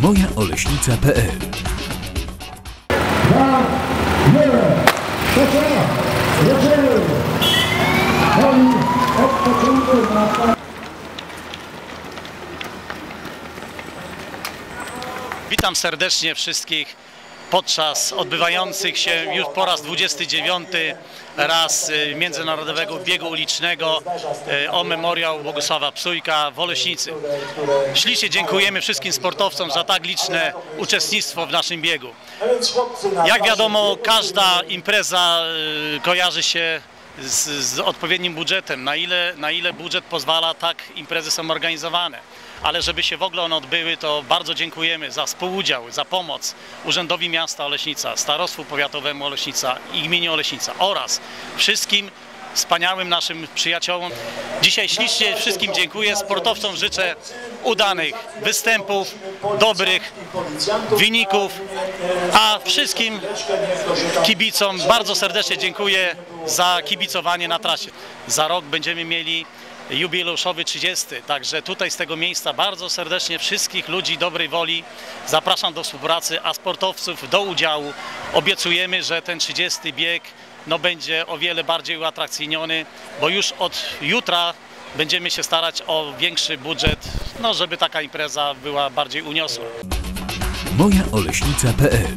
mojaoleśnica.pl! Oni na Witam serdecznie wszystkich podczas odbywających się już po raz 29 raz y, Międzynarodowego Biegu Ulicznego y, o memoriał Bogusława Psujka w Oleśnicy. Ślicznie dziękujemy wszystkim sportowcom za tak liczne uczestnictwo w naszym biegu. Jak wiadomo, każda impreza y, kojarzy się z, z odpowiednim budżetem. Na ile, na ile budżet pozwala, tak imprezy są organizowane. Ale żeby się w ogóle one odbyły, to bardzo dziękujemy za współudział, za pomoc Urzędowi Miasta Oleśnica, Starostwu Powiatowemu Oleśnica i Gminie Oleśnica oraz wszystkim wspaniałym naszym przyjaciołom. Dzisiaj ślicznie wszystkim dziękuję. Sportowcom życzę udanych występów, dobrych wyników, a wszystkim kibicom bardzo serdecznie dziękuję za kibicowanie na trasie. Za rok będziemy mieli jubileuszowy 30, także tutaj z tego miejsca bardzo serdecznie wszystkich ludzi dobrej woli zapraszam do współpracy, a sportowców do udziału. Obiecujemy, że ten 30 bieg no, będzie o wiele bardziej uatrakcyjniony, bo już od jutra będziemy się starać o większy budżet, no, żeby taka impreza była bardziej uniosła. mojaoleśnica.pl